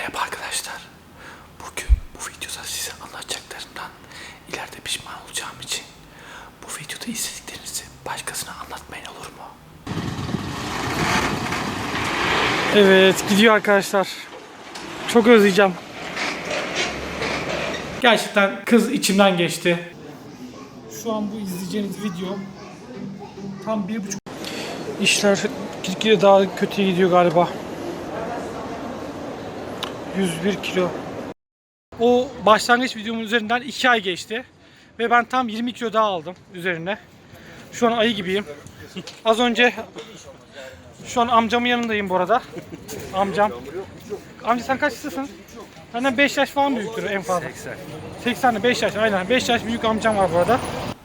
Merhaba arkadaşlar. Bugün bu videoda size anlatacaklarımdan ileride pişman olacağım için bu videoda istediklerinizi başkasına anlatmayın olur mu? Evet gidiyor arkadaşlar. Çok özleyeceğim. Gerçekten kız içimden geçti. Şu an bu izleyeceğiniz video tam bir buçuk. İşler gitgide daha kötüye gidiyor galiba. 101 kilo. O başlangıç videomun üzerinden 2 ay geçti. Ve ben tam 20 kilo daha aldım üzerine. Şu an ayı gibiyim. Az önce şu an amcamın yanındayım bu arada. Amcam. Amca sen kaçlısın? Benden 5 yaş falan büyüktür en fazla. 80. 80 5 yaş aynen. 5 yaş büyük amcam var bu arada.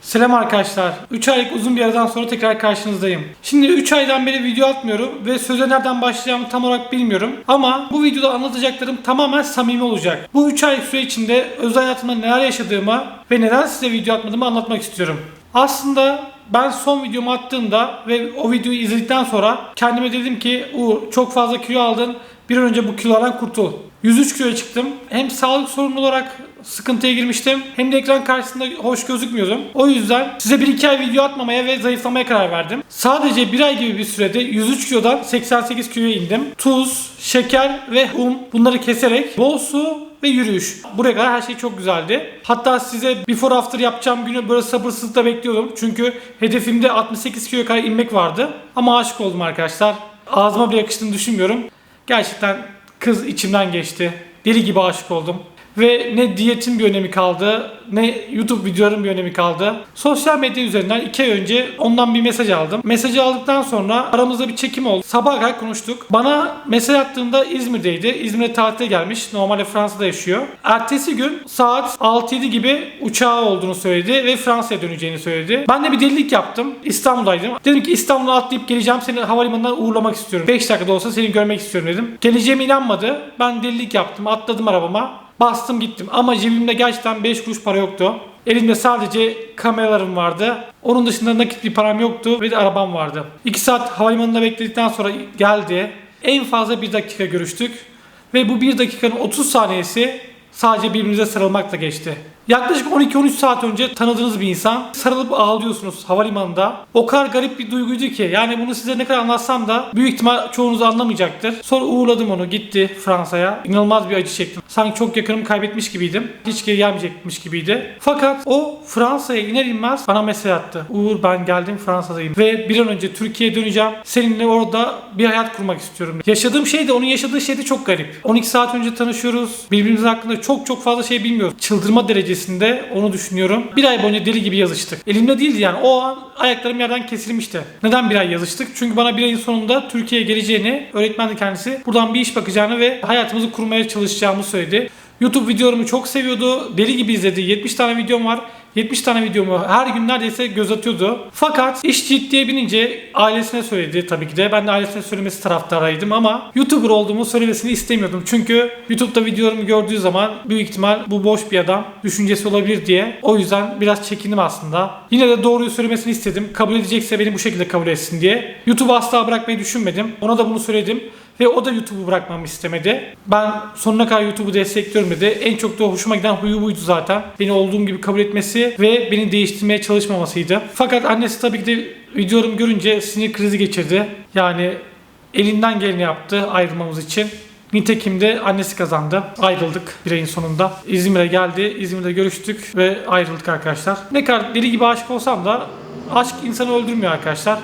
Selam arkadaşlar. 3 aylık uzun bir aradan sonra tekrar karşınızdayım. Şimdi 3 aydan beri video atmıyorum ve söze nereden başlayacağımı tam olarak bilmiyorum. Ama bu videoda anlatacaklarım tamamen samimi olacak. Bu 3 aylık süre içinde özel hayatımda neler yaşadığımı ve neden size video atmadığımı anlatmak istiyorum. Aslında ben son videomu attığımda ve o videoyu izledikten sonra kendime dedim ki Uğur çok fazla kilo aldın. Bir an önce bu kilolardan kurtul. 103 kiloya çıktım. Hem sağlık sorunu olarak sıkıntıya girmiştim. Hem de ekran karşısında hoş gözükmüyordum. O yüzden size 1-2 ay video atmamaya ve zayıflamaya karar verdim. Sadece 1 ay gibi bir sürede 103 kilodan 88 kiloya indim. Tuz, şeker ve un bunları keserek bol su ve yürüyüş. Buraya kadar her şey çok güzeldi. Hatta size before after yapacağım günü böyle sabırsızlıkla bekliyordum. Çünkü hedefimde 68 kiloya kadar inmek vardı. Ama aşık oldum arkadaşlar. Ağzıma bile yakıştığını düşünmüyorum. Gerçekten kız içimden geçti. Deli gibi aşık oldum. Ve ne diyetin bir önemi kaldı, ne YouTube videoların bir önemi kaldı. Sosyal medya üzerinden 2 ay önce ondan bir mesaj aldım. Mesajı aldıktan sonra aramızda bir çekim oldu. Sabah kadar konuştuk. Bana mesaj attığında İzmir'deydi. İzmir'e tatile gelmiş. Normalde Fransa'da yaşıyor. Ertesi gün saat 6-7 gibi uçağı olduğunu söyledi ve Fransa'ya döneceğini söyledi. Ben de bir delilik yaptım. İstanbul'daydım. Dedim ki İstanbul'a atlayıp geleceğim. Seni havalimanından uğurlamak istiyorum. 5 dakikada olsa seni görmek istiyorum dedim. Geleceğime inanmadı. Ben delilik yaptım. Atladım arabama. Bastım gittim ama cebimde gerçekten 5 kuruş para yoktu. Elimde sadece kameralarım vardı. Onun dışında nakit bir param yoktu ve de arabam vardı. 2 saat havalimanında bekledikten sonra geldi. En fazla 1 dakika görüştük. Ve bu 1 dakikanın 30 saniyesi sadece birbirinize sarılmakla geçti. Yaklaşık 12-13 saat önce tanıdığınız bir insan sarılıp ağlıyorsunuz havalimanında. O kadar garip bir duyguydu ki yani bunu size ne kadar anlatsam da büyük ihtimal çoğunuz anlamayacaktır. Sonra uğurladım onu gitti Fransa'ya. İnanılmaz bir acı çektim. Sanki çok yakınımı kaybetmiş gibiydim. Hiç geri gelmeyecekmiş gibiydi. Fakat o Fransa'ya iner inmez bana mesaj attı. Uğur ben geldim Fransa'dayım ve bir an önce Türkiye'ye döneceğim. Seninle orada bir hayat kurmak istiyorum. Yaşadığım şey de onun yaşadığı şey de çok garip. 12 saat önce tanışıyoruz. Birbirimizin hakkında çok çok fazla şey bilmiyoruz. Çıldırma derecesinde onu düşünüyorum. Bir ay boyunca deli gibi yazıştık. Elimde değildi yani. O an ayaklarım yerden kesilmişti. Neden bir ay yazıştık? Çünkü bana bir ayın sonunda Türkiye'ye geleceğini, öğretmendi kendisi. Buradan bir iş bakacağını ve hayatımızı kurmaya çalışacağımı söyledi. YouTube videolarımı çok seviyordu. Deli gibi izledi. 70 tane videom var. 70 tane videomu her gün neredeyse göz atıyordu. Fakat iş ciddiye binince ailesine söyledi tabii ki de. Ben de ailesine söylemesi taraftarıydım ama YouTuber olduğumu söylemesini istemiyordum. Çünkü YouTube'da videolarımı gördüğü zaman büyük ihtimal bu boş bir adam düşüncesi olabilir diye. O yüzden biraz çekindim aslında. Yine de doğruyu söylemesini istedim. Kabul edecekse beni bu şekilde kabul etsin diye. YouTube'u asla bırakmayı düşünmedim. Ona da bunu söyledim. Ve o da YouTube'u bırakmamı istemedi. Ben sonuna kadar YouTube'u destekliyorum dedi. En çok da hoşuma giden huyu buydu zaten. Beni olduğum gibi kabul etmesi ve beni değiştirmeye çalışmamasıydı. Fakat annesi tabii ki de videolarımı görünce sinir krizi geçirdi. Yani elinden geleni yaptı ayrılmamız için. Nitekim de annesi kazandı. Ayrıldık bir ayın sonunda. İzmir'e geldi. İzmir'de görüştük ve ayrıldık arkadaşlar. Ne kadar deli gibi aşık olsam da aşk insanı öldürmüyor arkadaşlar.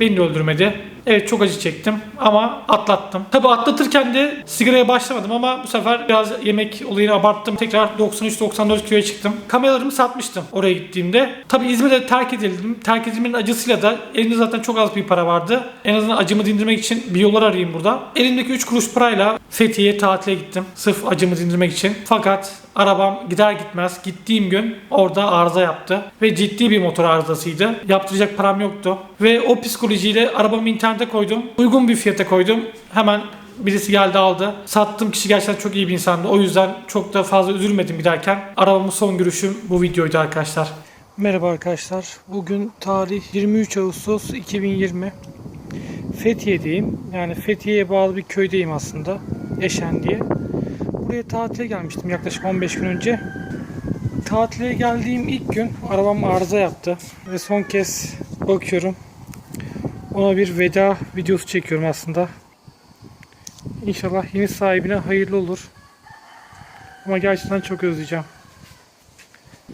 Beni de öldürmedi. Evet çok acı çektim ama atlattım. Tabi atlatırken de sigaraya başlamadım ama bu sefer biraz yemek olayını abarttım. Tekrar 93-94 kiloya çıktım. Kameralarımı satmıştım oraya gittiğimde. Tabi İzmir'de terk edildim. Terk edilmenin acısıyla da elimde zaten çok az bir para vardı. En azından acımı dindirmek için bir yollar arayayım burada. Elimdeki 3 kuruş parayla Fethiye'ye tatile gittim. Sırf acımı dindirmek için. Fakat arabam gider gitmez gittiğim gün orada arıza yaptı. Ve ciddi bir motor arızasıydı. Yaptıracak param yoktu. Ve o psikolojiyle arabamı internete koydum. Uygun bir fiyata koydum. Hemen birisi geldi aldı. Sattığım kişi gerçekten çok iyi bir insandı. O yüzden çok da fazla üzülmedim giderken. Arabamın son görüşüm bu videoydu arkadaşlar. Merhaba arkadaşlar. Bugün tarih 23 Ağustos 2020. Fethiye'deyim. Yani Fethiye'ye bağlı bir köydeyim aslında. Eşen diye. buraya tatile gelmiştim yaklaşık 15 gün önce. Tatile geldiğim ilk gün arabam arıza yaptı ve son kez bakıyorum. Ona bir veda videosu çekiyorum aslında. İnşallah yeni sahibine hayırlı olur. Ama gerçekten çok özleyeceğim.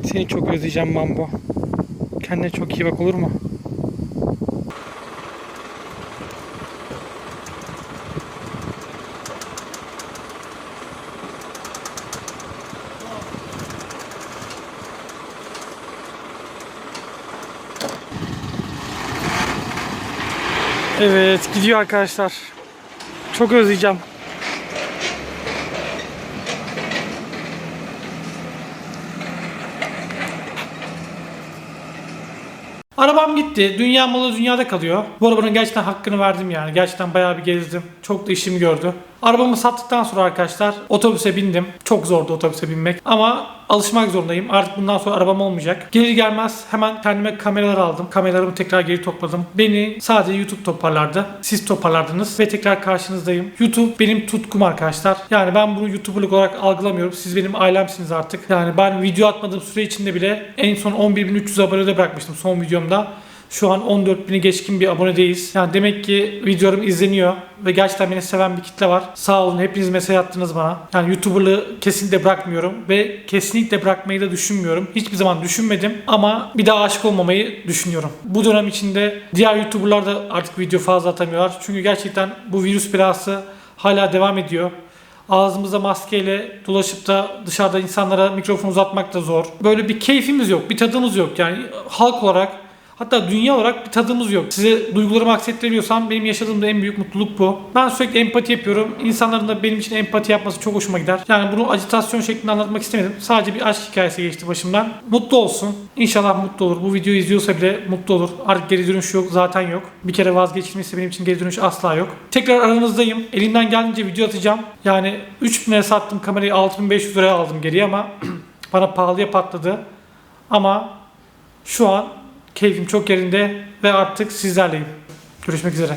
Seni çok özleyeceğim Mambo. Kendine çok iyi bak olur mu? Evet gidiyor arkadaşlar. Çok özleyeceğim. Arabam gitti. Dünya malı dünyada kalıyor. Bu arabanın gerçekten hakkını verdim yani. Gerçekten bayağı bir gezdim. Çok da işimi gördü. Arabamı sattıktan sonra arkadaşlar otobüse bindim. Çok zordu otobüse binmek. Ama alışmak zorundayım. Artık bundan sonra arabam olmayacak. Gelir gelmez hemen kendime kameralar aldım. Kameralarımı tekrar geri topladım. Beni sadece YouTube toparlardı. Siz toparlardınız ve tekrar karşınızdayım. YouTube benim tutkum arkadaşlar. Yani ben bunu YouTuber'lık olarak algılamıyorum. Siz benim ailemsiniz artık. Yani ben video atmadığım süre içinde bile en son 11.300 abonede bırakmıştım son videomda. Şu an 14.000'i geçkin bir abonedeyiz. Yani demek ki videolarım izleniyor ve gerçekten beni seven bir kitle var. Sağ olun hepiniz mesaj attınız bana. Yani YouTuber'lığı kesinlikle bırakmıyorum ve kesinlikle bırakmayı da düşünmüyorum. Hiçbir zaman düşünmedim ama bir daha aşık olmamayı düşünüyorum. Bu dönem içinde diğer YouTuber'lar da artık video fazla atamıyorlar. Çünkü gerçekten bu virüs belası hala devam ediyor. Ağzımıza maskeyle dolaşıp da dışarıda insanlara mikrofon uzatmak da zor. Böyle bir keyfimiz yok, bir tadımız yok. Yani halk olarak Hatta dünya olarak bir tadımız yok. Size duygularımı aksettiremiyorsam benim yaşadığım en büyük mutluluk bu. Ben sürekli empati yapıyorum. İnsanların da benim için empati yapması çok hoşuma gider. Yani bunu acitasyon şeklinde anlatmak istemedim. Sadece bir aşk hikayesi geçti başımdan. Mutlu olsun. İnşallah mutlu olur. Bu videoyu izliyorsa bile mutlu olur. Artık geri dönüş yok. Zaten yok. Bir kere vazgeçilmişse benim için geri dönüş asla yok. Tekrar aranızdayım. Elimden geldiğince video atacağım. Yani 3000 liraya sattım kamerayı 6500 liraya aldım geriye ama bana pahalıya patladı. Ama şu an Keyfim çok yerinde ve artık sizlerleyim. Görüşmek üzere.